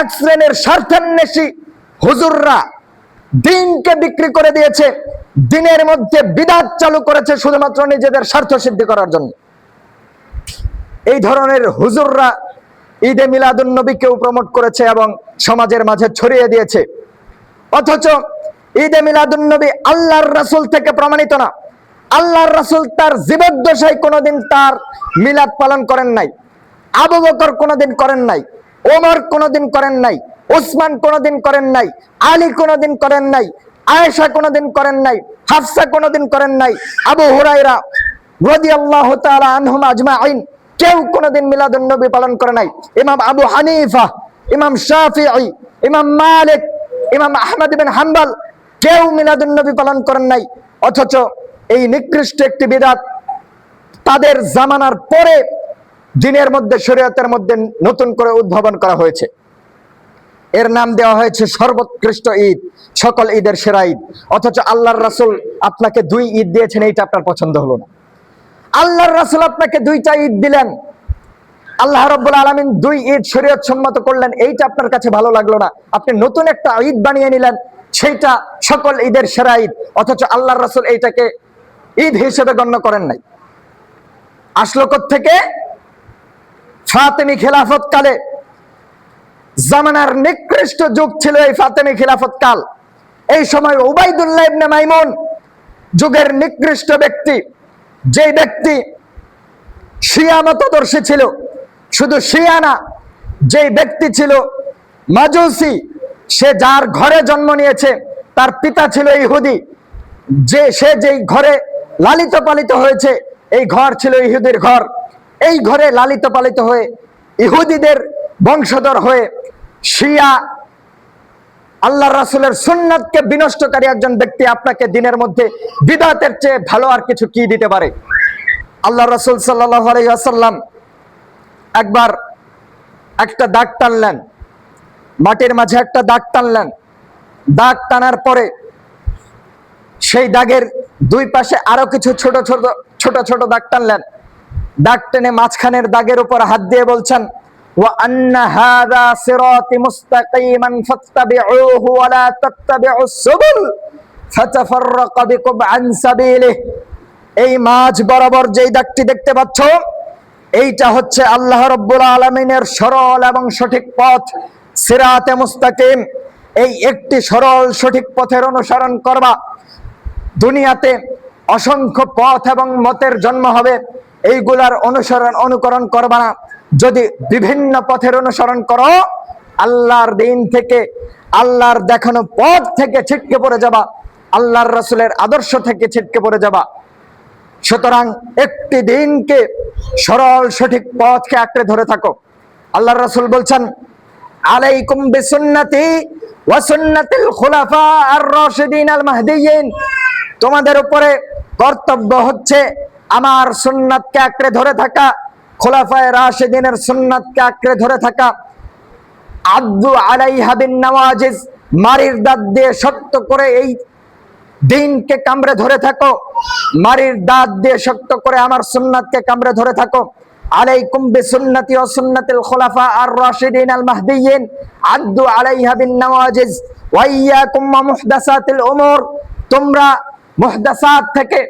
এক শ্রেণির স্বার্থান্বেষী হুজুররা দিনকে বিক্রি করে দিয়েছে, দিনের মধ্যে বিদাত চালু করেছে শুধুমাত্র নিজেদের স্বার্থ সিদ্ধি করার জন্য। এই ধরনের হুজুররা ঈদে মিলাদুন নবীকেও প্রমোট করেছে এবং সমাজের মাঝে ছড়িয়ে দিয়েছে। অথচ ঈদে মিলাদুন নবী আল্লাহর রাসূল থেকে প্রমাণিত না। আল্লাহর রাসূল তার জীবদ্দশায় কোনোদিন তার মিলাদ পালন করেন নাই। আবু বকর কোনোদিন করেন নাই। ওমর কোনোদিন করেন নাই, ওসমান কোনোদিন করেন নাই, আলী কোনোদিন করেন নাই, আয়েশা কোনোদিন করেন নাই, হাফসা কোনোদিন করেন নাই, আবু হুরাইরা রাদিয়াল্লাহু তাআলা আনহুম আজমাইন কেউ কোনোদিন মিলাদুন নবী পালন করে নাই। ইমাম আবু হানিফা, ইমাম শাফিঈ, ইমাম মালিক, ইমাম আহমদ বিন হাম্বল কেউ মিলাদুন নবী পালন করেন নাই। অথচ এই নিকৃষ্ট একটি বিদাত তাদের জামানার পরে দিনের মধ্যে, শরীয়তের মধ্যে নতুন করে উদ্ভাবন করা হয়েছে। এর নাম দেওয়া হয়েছে সর্বোৎকৃষ্ট ঈদ, সকল ঈদের সেরা ঈদ। অথচ আল্লাহর রাসুল আপনাকে দুই ঈদ দিয়েছেন, এইটা আপনার পছন্দ হলো না। আল্লাহর রাসূল আপনাকে দুইটা ঈদ দিলেন। আল্লাহ রব্বুল আলামিন দুই ঈদ শরীয়ত সম্মত করলেন, এইটা আপনার কাছে ভালো লাগল না। আপনি নতুন একটা ঈদ বানিয়ে নিলেন, সেইটা সকল ঈদের সেরা ঈদ। অথচ আল্লাহর রাসুল এইটাকে ঈদ হিসেবে গণ্য করেন নাই। আসলো থেকে ফাতেমি খেলাফত কালে জামানার নিকৃষ্ট যুগ ছিল এই ফাতেমি খিলাফত কাল এই সময় উবাইদুল্লাহ ইবনে মাইমুন যুগের নিকৃষ্ট ব্যক্তি যে ব্যক্তি শিয়া মতদর্শী ছিল, শুধু শিয়া না যে ব্যক্তি ছিল মাজুসি, সে যার ঘরে জন্ম নিয়েছে, তার পিতা ছিল ইহুদি, যে সে যেই ঘরে লালিত পালিত হয়েছে, এই ঘর ছিল ইহুদির ঘর। এই ঘরে লালিত পালিত হয়ে ইহুদিদের বংশধর হয়ে শিয়া আল্লাহ রাসুলের সুন্নাতকে বিনষ্টকারী একজন ব্যক্তি আপনাকে দিনের মধ্যে বিদাতের চেয়ে ভালো আর কিছু কি দিতে পারে? আল্লাহ রাসুল সাল্লাম একবার একটা দাগ টানলেন। মাটির মাঝে একটা দাগ টানলেন। দাগ টানার পরে সেই দাগের দুই পাশে আরও কিছু ছোট ছোট ছোট ছোট দাগ টানলেন। দাগ টেনে মাঝখানের দাগের উপর হাত দিয়ে বলছেন এই মাঝ বরাবর যেই দাগটি দেখতে পাচ্ছ, এইটা হচ্ছে আল্লাহ রব্বুল আলমিনের সরল এবং সঠিক পথ, সিরাতে মুস্তাকিম। এই একটি সরল সঠিক পথের অনুসরণ করবা। দুনিয়াতে অসংখ্য পথ এবং মতের জন্ম হবে। এইগুলার অনুসরণ, অনুকরণ করবা না। যদি বিভিন্ন পথের অনুসরণ করো, আল্লাহর দিন থেকে, আল্লাহর দেখানো পথ থেকে ছিটকে পড়ে যাবা। আল্লাহর রসুলের আদর্শ থেকে ছিটকে পড়ে যাবা। সুতরাং একটি দিনকে সরল, সঠিক পথকে আঁকড়ে ধরে থাকো। আল্লাহর রসুল বলছেন, আলাইকুম বিসুন্নতি ওয়া সুন্নাতিল খুলাফা আর রাশিদিন আল মাহদিয়িন তোমাদের উপরে কর্তব্য হচ্ছে আমার সুন্নাতকে আঁকড়ে ধরে থাকা, খোলাফায় রাশেদিনের সুন্নাতকে আঁকড়ে ধরে থাকা। আব্দু আলাইহা বিন নওয়াজিজ, মারির দাঁত দিয়ে শক্ত করে এই দিনকে কামড়ে ধরে থাকো। মারির দাঁত দিয়ে শক্ত করে আমার সুন্নাতকে কামড়ে ধরে থাকো। আলাইকুম বিসুন্নতি ওয়া সুন্নাতিল খুলাফা আর রাশিদিন আল মাহদিয়িন আদ্দু আলাইহা বিন নওয়াজিজ, ওয়া ইয়াকুম মুহদাসাতিল উমুর। তোমরা মুহদাসাত থেকে,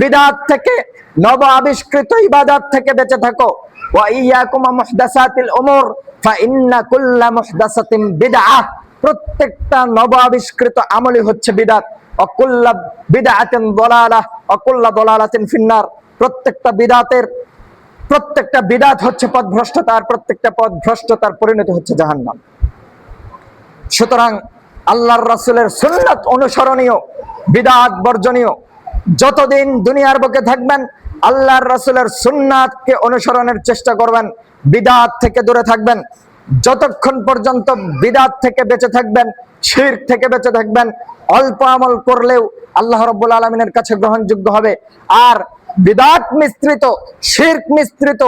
বিদাত থেকে নব আবিষ্কৃত ইবাদত থেকে বেঁচে থাকো। প্রত্যেকটা নব আবিষ্কৃত আমলই হচ্ছে বিদাত। অকুল্লা দলালাহ অকুল্লা ফিন্নার। প্রত্যেকটা বিদাতের, প্রত্যেকটা বিদাত হচ্ছে প্রত্যেকটা পরিণতি হচ্ছে জাহান্নাম। সুতরাং আল্লাহর রাসূলের সুন্নাত অনুসরণীয় বিদাত বর্জনীয়। যতদিন দুনিয়ার বুকে থাকবেন, আল্লাহর রাসূলের সুন্নাতকে অনুসরণের চেষ্টা করবেন, বিদাত থেকে দূরে থাকবেন। যতক্ষণ পর্যন্ত বিদাত থেকে বেঁচে থাকবেন, শির থেকে বেঁচে থাকবেন, অল্প আমল করলেও আল্লাহ রব্বুল আলমিনের কাছে গ্রহণযোগ্য হবে। আর বিদাত মিশ্রিত শির্ক মিশ্রিত,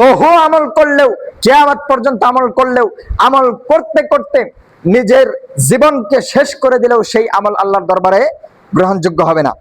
বহু আমল করলেও, কেয়ামত পর্যন্ত আমল করলেও, আমল করতে করতে নিজের জীবনকে শেষ করে দিলেও সেই আমল আল্লাহর দরবারে গ্রহণযোগ্য হবে না।